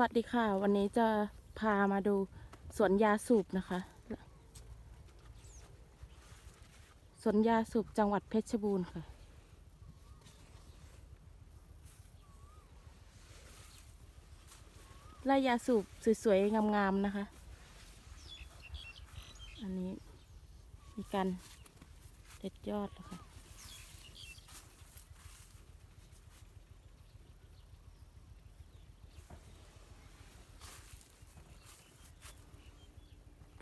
วัสดีค่ะ วันนี้จะพามาดูสวนยาสูบนะคะ สวนยาสูบจังหวัดเพชรบูรณ์ค่ะไล่ยาสูบสวยๆ งามๆ นะคะ อันนี้มีการเด็ดยอดแล้วค่ะ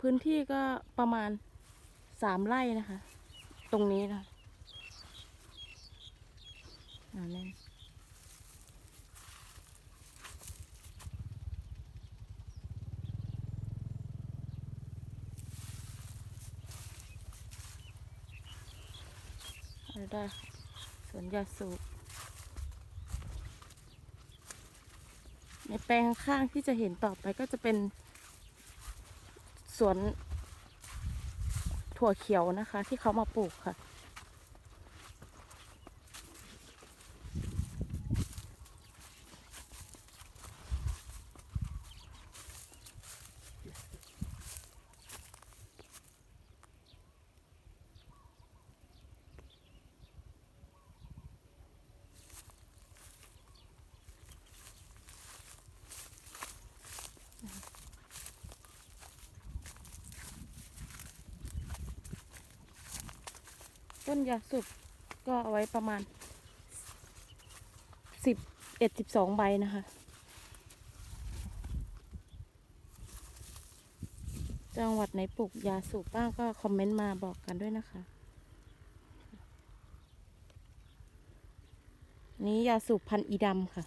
พื้นที่ก็ประมาณสามไร่นะคะ ตรงนี้นะอ่านี่เอาได้สวนยาสูบในแปลงข้างที่จะเห็นต่อไปก็จะเป็น สวนถั่วเขียวนะคะ ที่เขามาปลูกค่ะ ต้นยาสูบก็เอาไว้ประมาณสิบเอ็ดสิบสองใบนะคะ จังหวัดไหนปลูกยาสูบบ้างก็คอมเมนต์มาบอกกันด้วยนะคะ นี้ยาสูบพันอีดำค่ะ